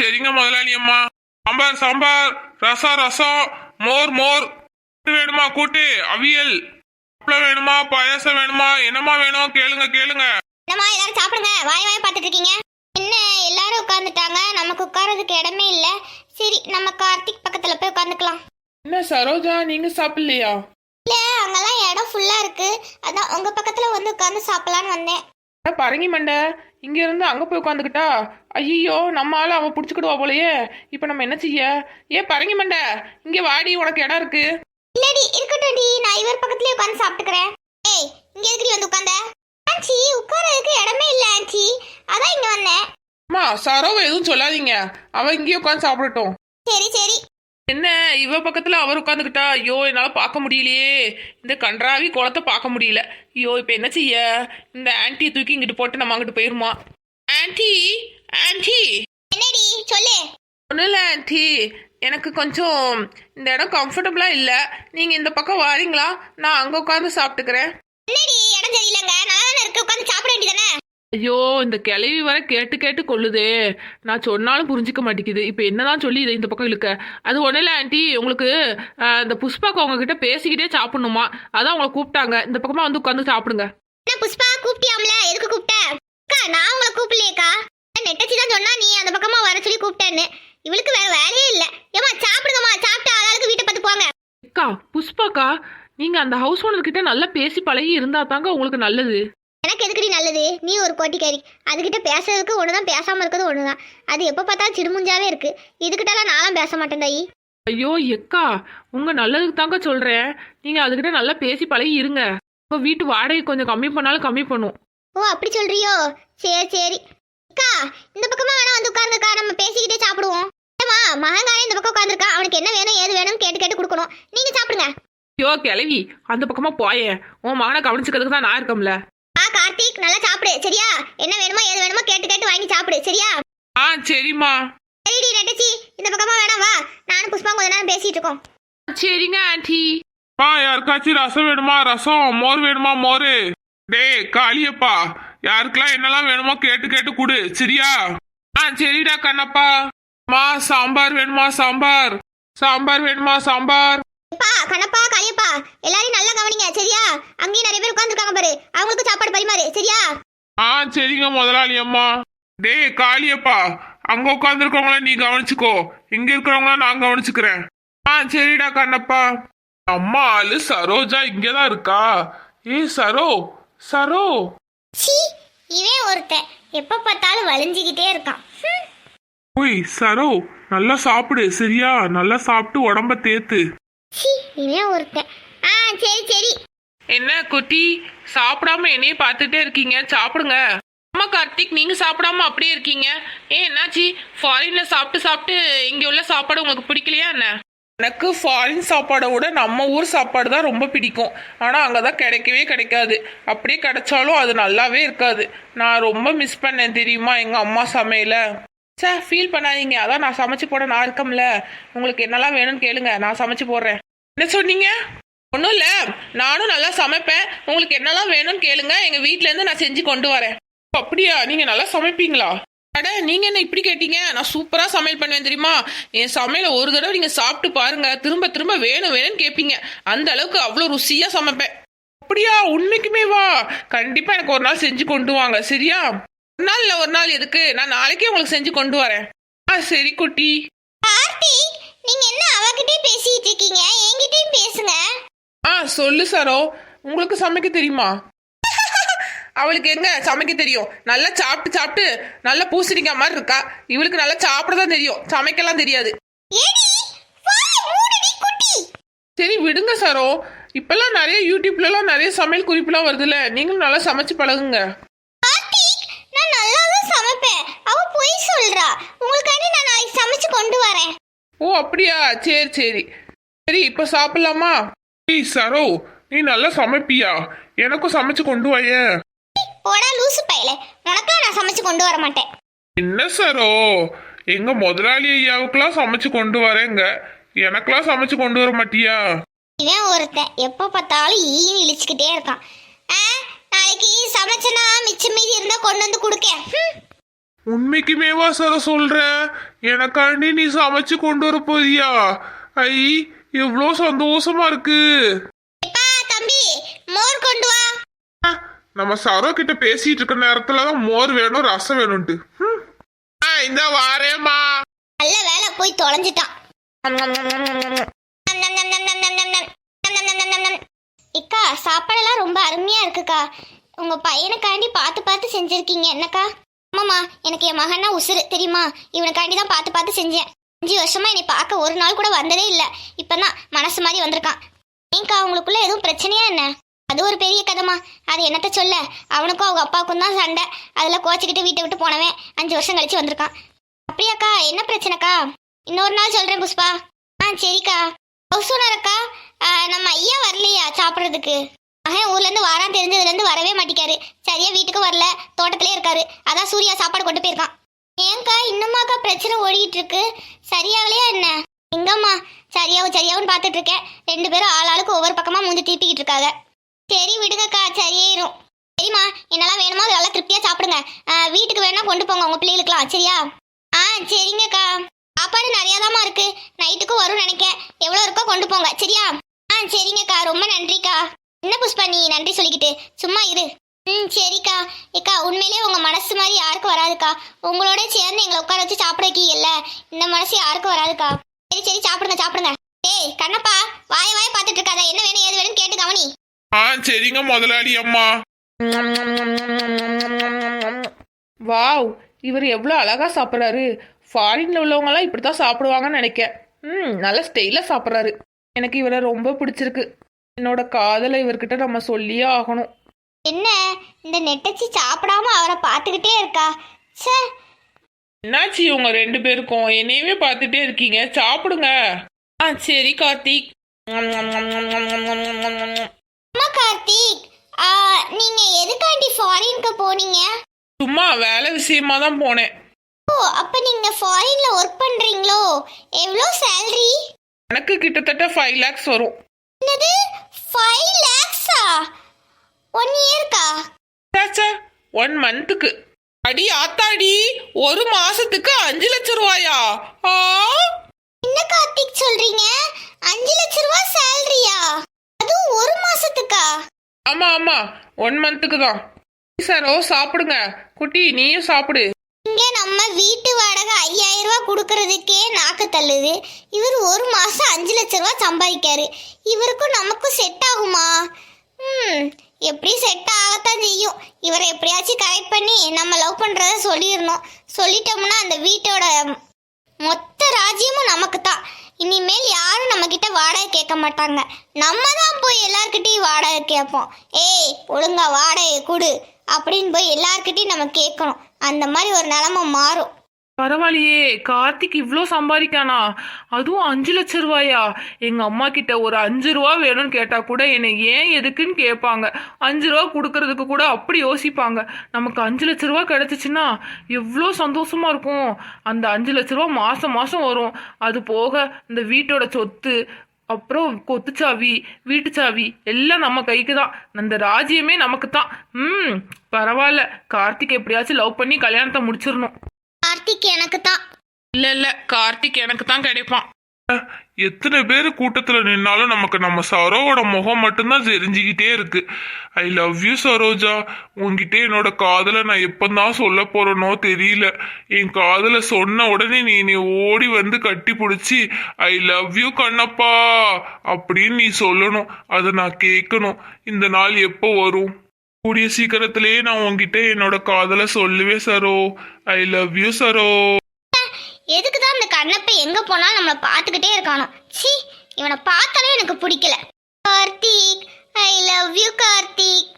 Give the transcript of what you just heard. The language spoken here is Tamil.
சரிங்க முதலாளி அம்மா. சாம்பார் சாம்பார். ரசம் ரசம். மோர் மோர். கூட்டு வேணுமா கூட்டு? அவியல். அப்பளம் வேணுமா பாயாசம் வேணுமா? என்னம்மா வேணும்? கேளுங்க கேளுங்க. என்னம்மா எல்லாரும் சாப்பிடுங்க. வாய் வாய் பார்த்துட்டு இருக்கீங்க. என்ன எல்லாரும் உட்காந்துட்டாங்க நமக்கு உட்கார்றதுக்கு இடமே இல்ல. சரி நம்ம கார்த்திக் பக்கத்துல போய் உட்காந்துக்கலாம் என்ன சரோஜா நீங்க சாப்பிடலையா? இல்ல அங்கெல்லாம் இடம் ஃபுல்லா இருக்கு. அதான் உங்க பக்கத்துல வந்து உட்காந்து சாப்பிடலான்னு வந்தேன். பரங்கி மண்டை இங்க இருந்து அங்க போய் உட்காந்துக்கிட்டா ஐயோ நம்ம ஆளு அவ புடிச்சுக்கிடுவா போலயே. இப்ப நம்ம என்ன செய்ய? ஏ பரங்கி மண்டை இங்க வாடி உனக்கு இடம் இருக்கு. இல்லடி இருக்கட்டும்டி நான் இவர் பக்கத்துலயே உட்காந்து சாப்பிட்டுக்கிறேன். ஏய் இங்க எதுக்குடி வந்து உட்காந்த ஆச்சி உட்காரதுக்கு இடமே இல்ல ஆச்சி அதான் இங்க வந்தேன். அம்மா சரோவை எதுவும் சொல்லாதீங்க. அவ இங்கேயே உட்காந்து சாப்பிடட்டும். சரி சரி. என்ன? இவ பக்கத்துல அவர் உட்காந்துக்கிட்டா ஐயோ என்னால பார்க்க முடியலையே. இந்த கன்றாவி குளத்தை பார்க்க முடியல. ஐயோ இப்ப என்ன செய்ய? இந்த ஆன்ட்டியை தூக்கி இங்கிட்டு போட்டு நம்ம அங்கிட்டு போயிருமா? ஆன்ட்டி ஆன்ட்டி என்னடி? சொல்லு. ஒன்றும் இல்லை ஆன்ட்டி எனக்கு கொஞ்சம் இந்த இடம் கம்ஃபர்டபுளாக இல்லை. நீங்கள் இந்த பக்கம் வாரீங்களா? நான் அங்கே உட்காந்து சாப்பிட்டுக்கிறேன். என்னடி? இடம் சரியில்லைங்க. நல்லா இருக்கு. உட்காந்து ஐயோ இந்த கிளவி வர கேட்டு கேட்டு கொள்ளுதே. நான் சொன்னாலும் புரிஞ்சிக்க மாட்டேங்குது. இப்போ என்னதான் சொல்லி இதை இந்த பக்கம் இழுக்க? அது ஒன்றும் இல்லை ஆன்ட்டி உங்களுக்கு ஆஹ், இந்த புஷ்பாக்கு உங்ககிட்ட பேசிக்கிட்டே சாப்பிடணுமா? அதான் உங்களை கூப்பிட்டாங்க. இந்த பக்கமாக வந்து உட்காந்து சாப்பிடுங்க. என்ன புஷ்பா? கூப்பிட்டியாம்ல? எதுக்கு கூப்பிட்ட? அக்கா நான் உங்களை கூப்பிடலையேக்கா. நெட்டச்சி தான் சொன்னா நீ அந்த பக்கமா வர சொல்லி கூப்பிட்டேன்னு. இவளுக்கு வேற வேலையே இல்ல. ஏமா சாப்பிடுங்கம்மா. சாப்பிட்டு ஆளாளுக்கு வீட்டை பார்த்து போங்க. அக்கா புஷ்பாக்கா நீங்கள் அந்த ஹவுஸ் ஓனர் கிட்ட நல்லா பேசி பழகி இருந்தா தாங்க உங்களுக்கு நல்லது. எனக்கு எதுக்குடி நல்லது? நீ ஒரு கோட்டிக்காரி. அதுகிட்ட பேசுறதுக்கு ஒண்ணுதான் பேசாம இருக்கிறது ஒண்ணுதான். அது எப்ப பார்த்தாலும் சிடுமுஞ்சாவே இருக்கு. இதுகிட்டலாம் நானும் பேச மாட்டேன் தாயி ஐயோ எக்கா உங்க நல்லதுக்கு தாங்க சொல்றேன். நீங்க அதுகிட்ட நல்லா பேசி பழகி இருங்க. உங்க வீட்டு வாடகை கொஞ்சம் கம்மி பண்ணாலும் கம்மி பண்ணும். ஓ அப்படி சொல்றியோ? சரி சரி. அக்கா இந்த பக்கமா வேணா வந்து உட்கார்ந்துக்கா நம்ம பேசிக்கிட்டே சாப்பிடுவோம். ஏமா மகங்காரன் இந்த பக்கம் உட்காந்துருக்கா அவனுக்கு என்ன வேணும் ஏது வேணும்னு கேட்டு கேட்டு கொடுக்கணும். நீங்க சாப்பிடுங்க. ஐயோ கிளவி அந்த பக்கமா போயேன் உன் மகனை கவனிச்சுக்கிறதுக்கு தான் நான் இருக்கம்ல. நல்லா சாப்பிடு சரியா? என்ன வேணுமோ ஏது வேணுமோ கேட்டு கேட்டு வாங்கி சாப்பிடு சரியா? ஆ சரிம்மா. சரிடி நெட்டச்சி. இந்த பக்கமா வேணாம் வா. நானும் புஷ்பா கொஞ்ச நேரம் பேசிட்டு இருக்கோம். சரிங்க ஆன்ட்டி பா யாருக்காச்சும் ரசம் வேணுமா? ரசம் மோர் வேணுமா மோர்? டேய் காளியப்பா யாருக்கெல்லாம் என்னெல்லாம் வேணுமோ கேட்டு கேட்டு கொடு சரியா? ஆ சரிடா கண்ணப்பா. மா சாம்பார் வேணுமா சாம்பார்? சாம்பார் வேணுமா சாம்பார்? கண்ணப்பா காளியப்பா கவனிங்க சரியா? அங்கேயும் நிறைய பேர் உட்காந்துருக்காங்க பாரு. அவங்களுக்கு சாப்பாடு பரிமாறு சரியா? ஆ சரிங்க முதலாளி அம்மா. டேய் காளியப்பா அங்க உட்காந்துருக்கவங்கள நீ கவனிச்சுக்கோ. இங்க இருக்கிறவங்கள நான் கவனிச்சுக்கிறேன். ஆ சரிடா கண்ணப்பா. அம்மா ஆளு சரோஜா இங்கதான் இருக்கா? ஏய் சரோ சரோ. சீ இவன் ஒருத்தன். எப்ப பார்த்தாலும் வலிஞ்சுக்கிட்டே இருக்கான். ஓய் சரோ நல்லா சாப்பிடு சரியா? நல்லா சாப்பிட்டு உடம்ப தேத்து. சீ இவன் ஒருத்தன். ஆ சரி சரி. என்ன குட்டி? சாப்பிடாம என்னையே பார்த்துட்டே இருக்கீங்க. சாப்பிடுங்க. அம்மா கார்த்திக் நீங்க சாப்பிடாம அப்படியே இருக்கீங்க. ஏ என்னாச்சு? ஃபாரின்ல சாப்பிட்டு சாப்பிட்டு இங்க உள்ள சாப்பாடு உங்களுக்கு பிடிக்கலையா என்ன? எனக்கு ஃபாரின் சாப்பாடை விட நம்ம ஊர் சாப்பாடு தான் ரொம்ப பிடிக்கும். ஆனால் அங்கே தான் கிடைக்கவே கிடைக்காது. அப்படியே கிடைச்சாலும் அது நல்லாவே இருக்காது. நான் ரொம்ப மிஸ் பண்ணேன் தெரியுமா எங்கள் அம்மா சமையலை? சே ஃபீல் பண்ணாதீங்க. அதான் நான் சமைச்சு போட நான் இருக்கம்ல. உங்களுக்கு என்னெல்லாம் வேணும்னு கேளுங்க. நான் சமைச்சு போடுறேன். என்ன சொன்னீங்க? ஒன்றும் இல்லை. நானும் நல்லா சமைப்பேன். உங்களுக்கு என்னெல்லாம் வேணும்னு கேளுங்க. எங்கள் வீட்டிலேருந்து நான் செஞ்சு கொண்டு வரேன். அப்படியா? நீங்கள் நல்லா சமைப்பீங்களா? அட நீங்கள் என்ன இப்படி கேட்டீங்க? நான் சூப்பராக சமையல் பண்ணுவேன் தெரியுமா? என் சமையலை ஒரு தடவை நீங்கள் சாப்பிட்டு பாருங்க. திரும்ப திரும்ப வேணும் வேணும்னு கேட்பீங்க அந்த அளவுக்கு அவ்வளோ ருசியாக சமைப்பேன். அப்படியா? உண்மைக்குமே வா. கண்டிப்பாக எனக்கு ஒரு நாள் செஞ்சு கொண்டு வாங்க. சரியா? ஒரு நாள் இல்லை ஒரு நாள் எதுக்கு? நான் நாளைக்கே உங்களுக்கு செஞ்சு கொண்டு வரேன். ஆ சரி குட்டி. கார்த்திக் நீங்க என்ன அவகிட்டே பேசிட்டு இருக்கீங்க? என்கிட்டயும் பேச. சொல்லு சரோ. உங்களுக்கு சமைக்க தெரியுமா? அவளுக்கு எங்க? சமைக்க தெரியும். நல்லா சாப்பிட்டு சாப்பிட்டு நல்லா பூசணிக்காய் மாதிரி இருக்கா? இவளுக்கு நல்லா சாப்பிட தான் தெரியும். சமைக்கலாம் தெரியாது. சரி விடுங்க சரோ. இப்பெல்லாம் நிறைய யூடியூப்லலாம் நிறைய சமையல் குறிப்புலாம் வருதுல்ல. நீங்களும் நல்லா சமைச்சு பழகுங்க. நான் நல்லா தான் சமைப்பேன். அவ பொய் சொல்றா. உங்களுக்காண்டி நான் நாளைக்கு சமைச்சு கொண்டு வரேன். ஓ அப்படியா? சரி சரி. சரி இப்போ சாப்பிடலாமா? ஏய் சரோ நீ நல்லா சமைப்பியா? எனக்கும் சமைச்சு கொண்டு வாயேன் போடா லூசு பையல. உனக்கெல்லாம் நான் சமைச்சு கொண்டு வர மாட்டேன். என்ன சரோ? எங்க முதலாளி ஐயாவுக்கெல்லாம் சமைச்சு கொண்டு வரேங்க. எனக்கெல்லாம் சமைச்சு கொண்டு வர மாட்டியா? இவன் ஒருத்தன். எப்போ பார்த்தாலும் ஈன்னு இழிச்சுக்கிட்டே இருக்கான். ஆ நாளைக்கு சமைச்சனா மிச்சம் மீதி இருந்தா கொண்டு வந்து கொடுக்கேன் ஹம். உண்மைக்குமேவா சார் சொல்ற? எனக்காண்டி நீ சமைச்சு கொண்டு வர போறியா? ஐ எவ்வளோ சந்தோஷமா இருக்கு தம்பி மோர் கொண்டு வா நம்ம சரோ கிட்ட பேசிட்டு இருக்க நேரத்துல தான் மோர் வேணும் ரசம் வேணும்ட்டு இந்த வாரேமா நல்ல வேலை போய் தொலைஞ்சிட்டான் இக்கா சாப்பாடெல்லாம் ரொம்ப அருமையா இருக்குக்கா உங்க பையனுக்காண்டி பார்த்து பார்த்து செஞ்சிருக்கீங்க என்னக்கா ஆமாம்மா எனக்கு என் மகன்னா உசுறு தெரியுமா இவனுக்காண்டி தான் பார்த்து பார்த்து செஞ்சேன் அஞ்சு வருஷமா என்னை பார்க்க ஒரு நாள் கூட வந்ததே இல்லை. இப்பதான் மனசு மாதிரி வந்திருக்கான். ஏங்கா அவங்களுக்குள்ள எதுவும் பிரச்சனையா என்ன? அது ஒரு பெரிய கதைமா அது என்னத்த சொல்ல? அவனுக்கும் அவங்க அப்பாவுக்கும் தான் சண்டை. அதில் கோச்சிக்கிட்டு வீட்டை விட்டு போனவன் அஞ்சு வருஷம் கழிச்சு வந்திருக்கான். அப்படியாக்கா என்ன பிரச்சனைக்கா? இன்னொரு நாள் சொல்கிறேன் புஷ்பா. ஆ சரிக்கா. ஹவுஸ் நம்ம ஐயா வரலையா சாப்பிட்றதுக்கு? மகன் ஊர்லேருந்து வாரான் வரவே மாட்டேக்காரு சரியாக வீட்டுக்கு வரல தோட்டத்திலே இருக்காரு. அதான் சூர்யா சாப்பாடு கொண்டு போயிருக்கான். ஏங்கா இன்னுமாக்கா பிரச்சனை ஓடிக்கிட்டு இருக்கு சரியாகலையா என்ன? எங்கம்மா சரியாவும் சரியாவும் பார்த்துட்டு இருக்கேன் ரெண்டு பேரும் ஆளாளுக்கு ஒவ்வொரு பக்கமாக மூஞ்சி திருப்பிக்கிட்டு இருக்காங்க சரி விடுங்கக்கா சரியாயிரும். சரிம்மா என்னெல்லாம் வேணுமோ நல்லா திருப்தியாக சாப்பிடுங்க. வீட்டுக்கு வேணா கொண்டு போங்க உங்கள் பிள்ளைகளுக்குலாம் சரியா? ஆ சரிங்கக்கா. சாப்பாடு நிறையாதாம்மா இருக்கு. நைட்டுக்கும் வரும் நினைக்கேன். எவ்வளோ இருக்கோ கொண்டு போங்க சரியா? ஆ சரிங்கக்கா ரொம்ப நன்றிக்கா. என்ன புஷ்பா நீ நன்றி சொல்லிக்கிட்டு? சும்மா இரு. ம் சரிக்கா. ஏக்கா உண்மையிலேயே உங்க மனசு மாதிரி யாருக்கும் வராதுக்கா. உங்களோட சேர்ந்து எங்களை உட்கார வச்சு சாப்பிட வைக்கீங்கல்ல இந்த மனசு யாருக்கும் வராதுக்கா. சரி சரி சாப்பிடுங்க சாப்பிடுங்க. டேய் கண்ணப்பா வாய வாய பார்த்துட்டு இருக்காத. என்ன வேணும் ஏது வேணும் கேட்டு கவனி. ஆ சரிங்க முதலாளி அம்மா. வாவ் இவர் எவ்வளோ அழகா சாப்பிட்றாரு. ஃபாரின்ல உள்ளவங்கலாம் இப்படி தான் சாப்பிடுவாங்கன்னு நினைக்கேன். ம் நல்ல ஸ்டைலாக சாப்பிட்றாரு. எனக்கு இவரை ரொம்ப பிடிச்சிருக்கு. என்னோட காதலை இவர்கிட்ட நம்ம சொல்லியே ஆகணும். என்ன இந்த நெட்டச்சி சாப்பிடாம அவரை பார்த்துக்கிட்டே இருக்கா? ச்சே. என்னாச்சு இவங்க ரெண்டு பேருக்கும்? என்னையவே பார்த்துட்டே இருக்கீங்க. சாப்பிடுங்க. ஆ சரி கார்த்திக். அம்மா கார்த்திக். ஆ, நீங்க எதுக்காண்டி ஃபாரினுக்கு போனீங்க? சும்மா வேலை விஷயமா தான் போனேன். ஓ அப்ப நீங்க ஃபாரின்ல ஒர்க் பண்றீங்களோ? எவ்வளோ சேலரி எனக்கு கிட்டத்தட்ட ஃபைவ் லேக்ஸ் வரும். என்னது? ஃபைவ் லேக்ஸா ஒன் மந்த்துக்கு அடி ஆத்தாடி ஒரு மாசத்துக்கு அஞ்சு லட்சம் ரூபாயா? ஆ? என்ன கார்த்திக் சொல்றீங்க? அஞ்சு லட்ச ரூபா சேலரியா? அதுவும் ஒரு மாசத்துக்கா? ஆமா ஆமா. ஒன் மந்த்துக்கு தான். சரோ சாப்பிடுங்க. குட்டி நீயும் சாப்பிடு. இங்க நம்ம வீட்டு வாடகை ஐயாயிரம் ரூபாய் கொடுக்கறதுக்கே நாக்கு தள்ளுது. இவர் ஒரு மாசம் அஞ்சு லட்ச ரூபாய் சம்பாதிக்காரு. இவருக்கும் நமக்கும் செட் ஆகுமா? ம். எப்படி செட் ஆகத்தான் செய்யும். இவரை எப்படியாச்சும் கரெக்ட் பண்ணி நம்ம லவ் பண்ணுறத சொல்லிடணும். சொல்லிட்டோம்னா அந்த வீட்டோட மொத்த ராஜ்யமும் நமக்கு தான் இனிமேல் யாரும் நம்மக்கிட்ட வாடகை கேட்க மாட்டாங்க. நம்ம தான் போய் எல்லாருக்கிட்டையும் வாடகை கேட்போம். ஏய் ஒழுங்கா வாடகை கொடு. அப்படின்னு போய் எல்லாருக்கிட்டையும் நம்ம கேட்கணும். அந்த மாதிரி ஒரு நிலமை மாறும். பரவாயில்லையே கார்த்திக் இவ்வளோ சம்பாதிக்கானா? அதுவும் அஞ்சு லட்சம் ரூபாயா? எங்கள் அம்மா கிட்ட ஒரு அஞ்சு ரூபா வேணும்னு கேட்டால் கூட என்னை ஏன் எதுக்குன்னு கேட்பாங்க. அஞ்சு ரூபா கொடுக்கறதுக்கு கூட அப்படி யோசிப்பாங்க. நமக்கு அஞ்சு லட்ச ரூபா கிடச்சிச்சின்னா எவ்வளோ சந்தோஷமாக இருக்கும். அந்த அஞ்சு லட்ச ரூபா மாதம் மாதம் வரும். அது போக இந்த வீட்டோட சொத்து அப்புறம் கொத்துச்சாவி வீட்டு சாவி எல்லாம் நம்ம கைக்கு தான். அந்த ராஜ்யமே நமக்கு தான். ம் பரவாயில்ல. கார்த்திக் எப்படியாச்சும் லவ் பண்ணி கல்யாணத்தை முடிச்சிடணும். கார்த்திக் எனக்கு தான் இல்ல இல்ல கார்த்திக் எனக்கு தான் கிடைப்பான். எத்தனை பேர் கூட்டத்துல நின்னாலும் நமக்கு நம்ம சரோவோட முகம் மட்டும்தான் தெரிஞ்சுக்கிட்டே இருக்கு. I love you Saroja. உன்கிட்ட என்னோட காதலை நான் எப்பந்தான் சொல்ல போறேனோ தெரியல. என் காதலை சொன்ன உடனே நீ நீ ஓடி வந்து கட்டி பிடிச்சி ஐ லவ் யூ கண்ணப்பா அப்படின்னு நீ சொல்லணும். அதை நான் கேட்கணும். இந்த நாள் எப்போ வரும்? கூடிய சீக்கிரத்திலேயே நான் உங்ககிட்ட என்னோட காதலை சொல்லுவே Saro. I love you Saro. எதுக்கு தான் இந்த கண்ணப்பை எங்க போனாலும் நம்மள பார்த்துக்கிட்டே இருக்கானோ? சி இவனை பார்த்தாலே எனக்கு பிடிக்கல. Karthik I love you Karthik.